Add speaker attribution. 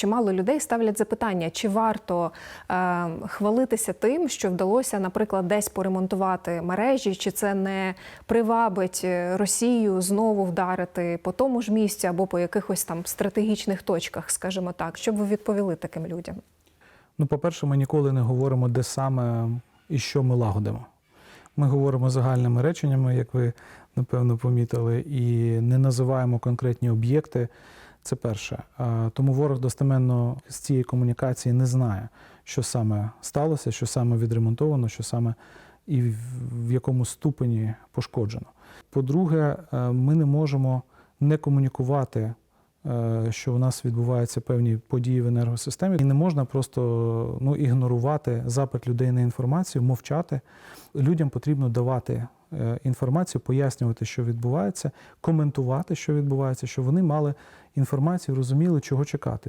Speaker 1: чимало людей ставлять запитання, чи варто е, хвалитися тим, що вдалося, наприклад, десь поремонтувати мережі, чи це не привабить е, Росію знову вдарити по тому ж місці або по якихось там стратегічних точках, скажімо так. Що б ви відповіли таким людям?
Speaker 2: Ну, по-перше, ми ніколи не говоримо, де саме і що ми лагодимо. Ми говоримо загальними реченнями, як ви напевно помітили, і не називаємо конкретні об'єкти. Це перше. Тому ворог достеменно з цієї комунікації не знає, що саме сталося, що саме відремонтовано, що саме і в- якому ступені пошкоджено. По-друге, е, ми не можемо не комунікувати е, що у нас відбуваються певні події в енергосистемі, і не можна просто ну, ігнорувати запит людей на інформацію, мовчати. Людям потрібно давати інформацію, пояснювати, що відбувається, коментувати, що відбувається, щоб вони мали інформацію, розуміли, чого чекати.